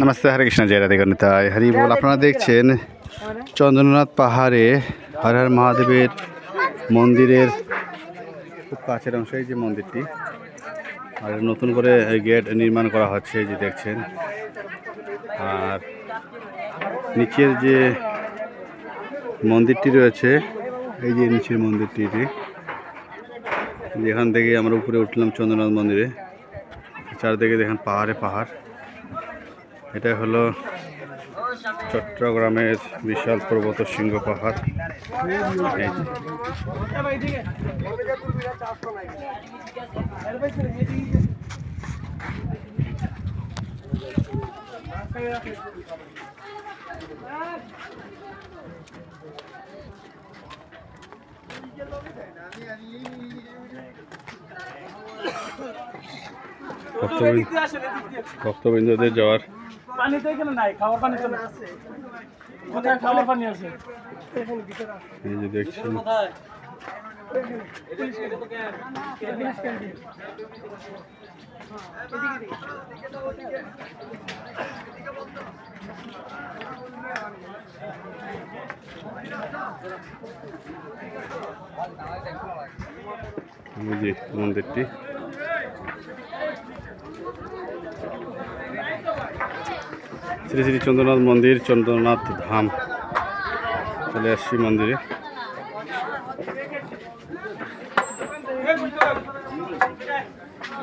নমস্তে হরে কৃষ্ণ জয় রাধে গণিতায় হরি বল। আপনারা দেখছেন চন্দ্রনাথ পাহাড়ে হর হর মহাদেবের মন্দিরের খুব কাছের অংশ এই যে মন্দিরটি। আর নতুন করে গেট নির্মাণ করা হচ্ছে এই যে দেখছেন। আর নিচের যে মন্দিরটি রয়েছে এই যে নিচের মন্দিরটি এটি। যেখান থেকে আমরা উপরে উঠলাম চন্দ্রনাথ মন্দিরে চারদিকে দেখেন পাহাড়ে পাহাড়। এটা হলো চট্টগ্রামের বিশাল পর্বত সিংহ পাহাড়। ভক্তবৃন্দদের যাওয়ার পানি তো এখানে নাই খাওয়ার পানি তো আছে কোথায় খাওয়ার পানি আছে এই যে দেখছেন এই যে মন্দিরটি শ্রী শ্রী চন্দ্রনাথ মন্দির চন্দ্রনাথ ধাম। চলে আসছি মন্দিরে।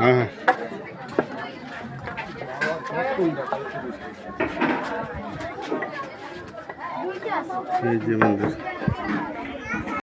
হ্যাঁ হ্যাঁ। এই যে মন্দির।